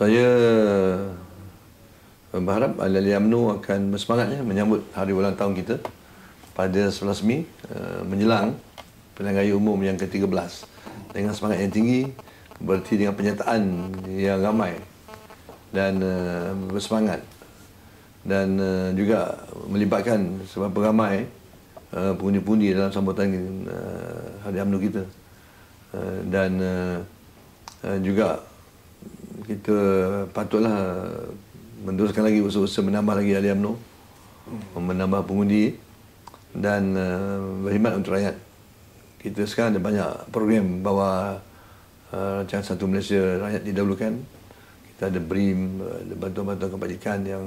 Saya berharap Ahli UMNO akan bersemangatnya menyambut hari ulang tahun kita pada 11 Mei uh, menjelang pilihan raya umum yang ke-13 dengan semangat yang tinggi berarti dengan penyertaan yang ramai dan uh, bersemangat. Dan uh, juga melibatkan seberapa ramai uh, pengundi-pengundi dalam sambutan uh, hari UMNO kita. Uh, dan uh, uh, juga kita patutlah meneruskan lagi usaha-usaha menambah lagi ahli UMNO hmm. menambah pengundi dan uh, berkhidmat untuk rakyat. Kita sekarang ada banyak program bahawa uh, jangan satu Malaysia rakyat didahulukan. Kita ada BRIM ada bantuan-bantuan kebajikan yang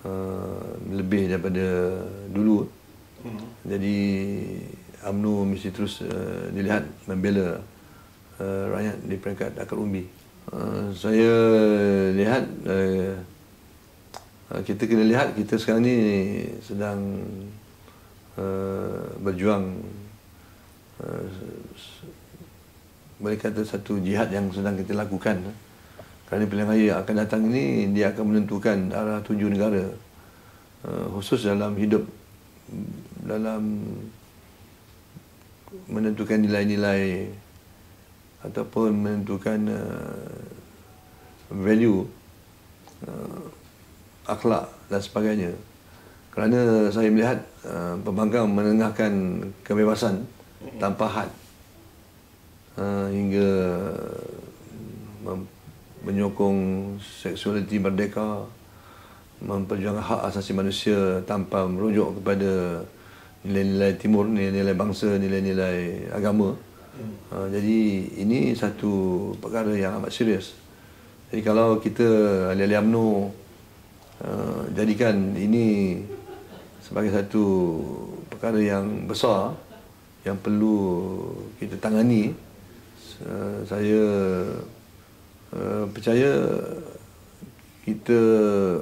uh, lebih daripada dulu. Hmm. jadi UMNO mesti terus uh, dilihat membela uh, rakyat di peringkat akar umbi Uh, saya lihat uh, kita kena lihat kita sekarang ni sedang uh, berjuang uh, boleh kata satu jihad yang sedang kita lakukan. Kerana pilihan raya akan datang ini dia akan menentukan arah tuju negara uh, khusus dalam hidup dalam menentukan nilai-nilai ataupun menentukan uh, value uh, akhlak dan sebagainya kerana saya melihat uh, pembangkang menengahkan kebebasan tanpa had uh, hingga menyokong seksualiti merdeka memperjuangkan hak asasi manusia tanpa merujuk kepada nilai-nilai timur, nilai-nilai bangsa, nilai-nilai agama. Uh, jadi ini satu perkara yang amat serius. Jadi kalau kita ahli-ahli UMNO uh, jadikan ini sebagai satu perkara yang besar yang perlu kita tangani, uh, saya uh, percaya kita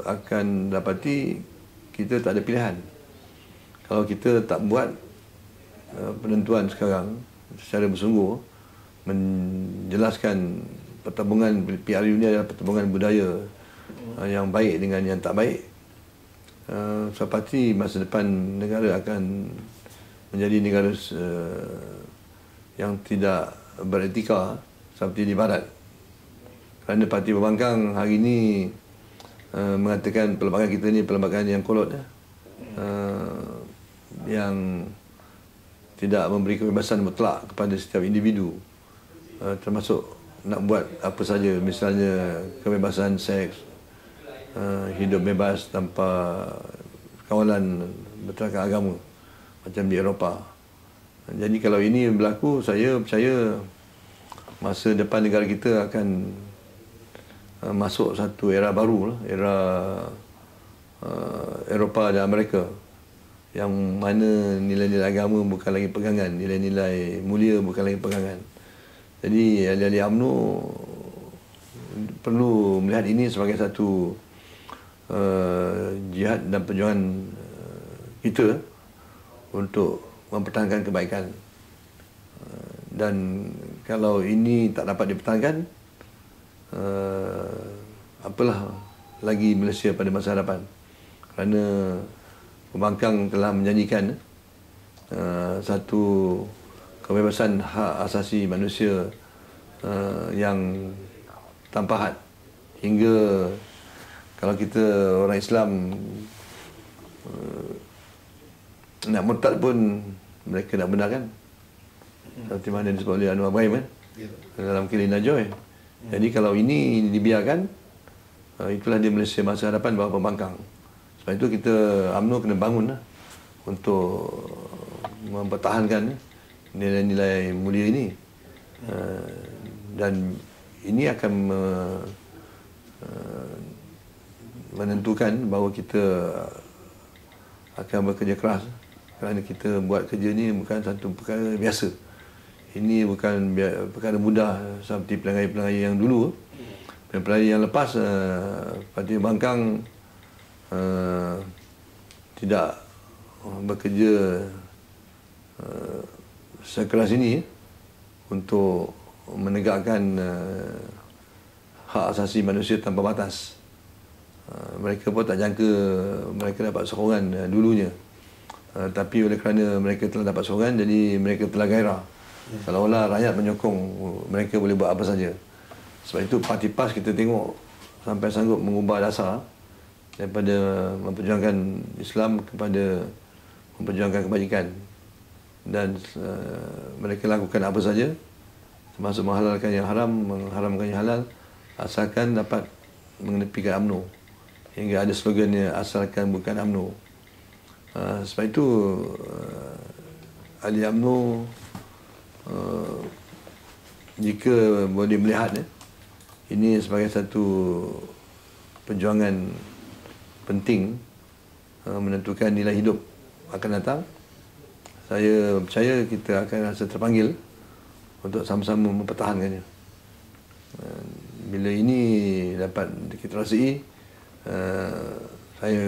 akan dapati kita tak ada pilihan. Kalau kita tak buat uh, penentuan sekarang, secara bersungguh menjelaskan pertembungan PRU ini adalah pertembungan budaya uh, yang baik dengan yang tak baik. Uh, sepati masa depan negara akan menjadi negara uh, yang tidak beretika seperti di barat. Kerana parti pembangkang hari ini uh, mengatakan perlembagaan kita ini perlembagaan yang kolot uh, yang tidak memberi kebebasan mutlak kepada setiap individu. Uh, termasuk nak buat apa saja. Misalnya kebebasan seks uh, hidup bebas tanpa kawalan berterakan agama macam di Eropah. Jadi kalau ini berlaku saya percaya masa depan negara kita akan uh, masuk satu era baru era Eropah dan Amerika yang mana nilai-nilai agama bukan lagi pegangan, nilai-nilai mulia bukan lagi pegangan. Jadi ahli-ahli UMNO perlu melihat ini sebagai satu uh, jihad dan perjuangan uh, kita untuk mempertahankan kebaikan. Uh, dan kalau ini tak dapat dipertahankan, uh, apalah lagi Malaysia pada masa hadapan. Kerana pembangkang telah menjanjikan uh, satu kebebasan hak asasi manusia uh, yang tanpa had hingga kalau kita orang Islam uh, nak murtad pun mereka nak benarkan. Seperti mana disebut oleh Anwar Ibrahim kan? Ya. dalam Kilin Najoy jadi kalau ini dibiarkan uh, itulah di Malaysia masa hadapan bahawa pembangkang sebab itu kita UMNO kena bangun lah untuk mempertahankan nilai-nilai mulia ini. Uh, dan ini akan uh, menentukan bahawa kita akan bekerja keras kerana kita buat kerja ini bukan satu perkara biasa. Ini bukan perkara mudah seperti pelanggai-pelanggai yang dulu. Pelanggai yang lepas, Parti Bangkang uh, tidak bekerja uh, sekeras ini untuk menegakkan uh, hak asasi manusia tanpa batas. Uh, mereka pun tak jangka mereka dapat sokongan uh, dulunya. Uh, tapi oleh kerana mereka telah dapat sokongan, jadi mereka telah gairah. Ya. Seolah-olah rakyat menyokong mereka boleh buat apa saja. Sebab itu parti PAS kita tengok sampai sanggup mengubah dasar daripada memperjuangkan Islam kepada memperjuangkan kebajikan. Dan uh, mereka lakukan apa saja termasuk menghalalkan yang haram mengharamkan yang halal asalkan dapat mengenepikan UMNO. Hingga ada slogannya asalkan bukan UMNO. Uh, sebab itu uh, ahli UMNO uh, jika boleh melihat ya, ini sebagai satu perjuangan penting uh, menentukan nilai hidup akan datang saya percaya kita akan rasa terpanggil untuk sama-sama mempertahankannya. Bila ini dapat kita rasai, eh, saya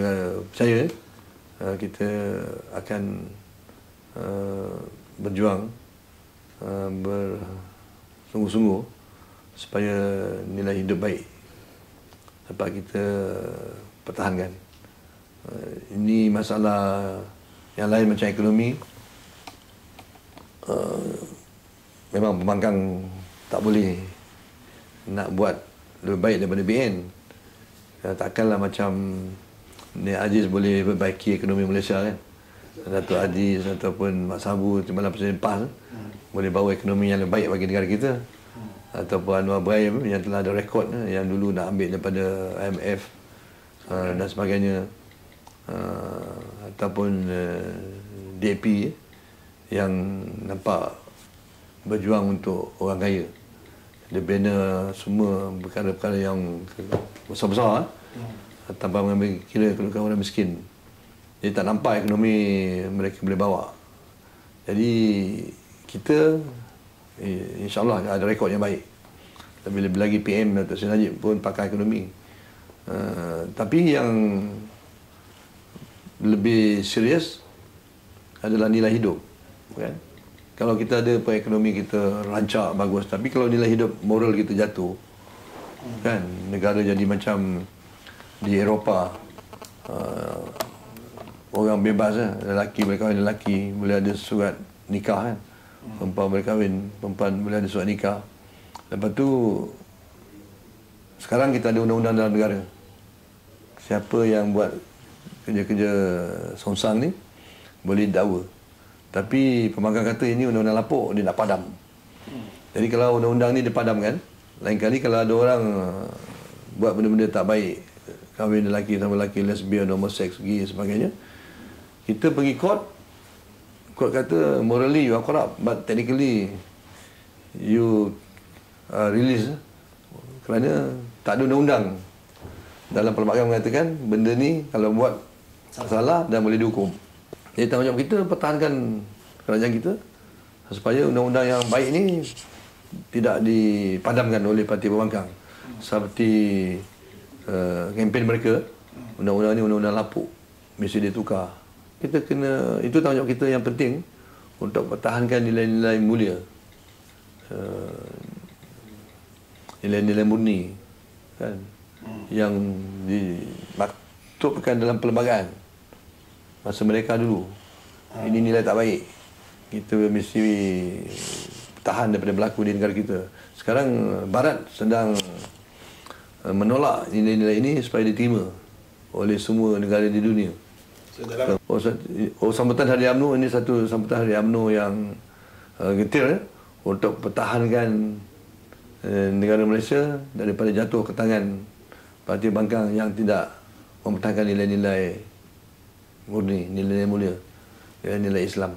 percaya eh, kita akan eh, berjuang bersungguh-sungguh supaya nilai hidup baik dapat kita pertahankan. Ini masalah yang lain macam ekonomi, uh, memang pembangkang tak boleh nak buat lebih baik daripada BN. Uh, takkanlah macam ni Aziz boleh perbaiki ekonomi Malaysia kan. Dato' Aziz ataupun Mak Sabu malam Presiden PAS hmm. boleh bawa ekonomi yang lebih baik bagi negara kita. Hmm. Ataupun Anwar Ibrahim yang telah ada rekod yang dulu nak ambil daripada IMF uh, dan sebagainya. Uh, ataupun uh, DAP yang nampak berjuang untuk orang kaya. Dia bina semua perkara-perkara yang besar-besar hmm. tanpa mengambil kira keluarga orang miskin. Jadi tak nampak ekonomi mereka boleh bawa. Jadi kita eh, insyaAllah ada rekod yang baik. Tapi lebih lagi PM Datuk Seri Najib pun pakai ekonomi. Uh, tapi yang lebih serius adalah nilai hidup kan? Kalau kita ada ekonomi kita rancak bagus tapi kalau nilai hidup moral kita jatuh kan? Negara jadi macam di Eropah uh, orang bebas lah. lelaki boleh kahwin lelaki boleh ada surat nikah kan? Perempuan boleh kahwin perempuan boleh ada surat nikah. Lepas tu sekarang kita ada undang-undang dalam negara siapa yang buat kerja-kerja songsang ni boleh dakwa tapi pemanggang kata ini undang-undang lapuk, dia nak padam. Hmm. Jadi kalau undang-undang ni dipadamkan, lain kali kalau ada orang uh, buat benda-benda tak baik, kahwin lelaki sama lelaki, lesbian, homoseks, gay sebagainya, kita pergi court, court kata morally you are corrupt, but technically you uh, release kerana tak ada undang-undang. Dalam pelbagai mengatakan benda ni kalau buat salah dan boleh dihukum. Jadi tanggungjawab kita pertahankan kerajaan kita supaya undang-undang yang baik ini tidak dipadamkan oleh parti pembangkang seperti uh, kempen mereka undang-undang ini undang-undang lapuk mesti ditukar kita kena itu tanggungjawab kita yang penting untuk pertahankan nilai-nilai mulia. Uh, nilai-nilai murni kan yang dimaktubkan dalam perlembagaan masa mereka dulu. Ini nilai tak baik. Kita mesti tahan daripada berlaku di negara kita. Sekarang Barat sedang eh, menolak nilai-nilai ini supaya diterima oleh semua negara di dunia. Oh, oh sambutan Hari UMNO ini satu sambutan Hari UMNO yang uh, getir eh, untuk pertahankan uh, negara Malaysia daripada jatuh ke tangan parti bangkang yang tidak mempertahankan nilai-nilai murni nilai-nilai mulia nilai Islam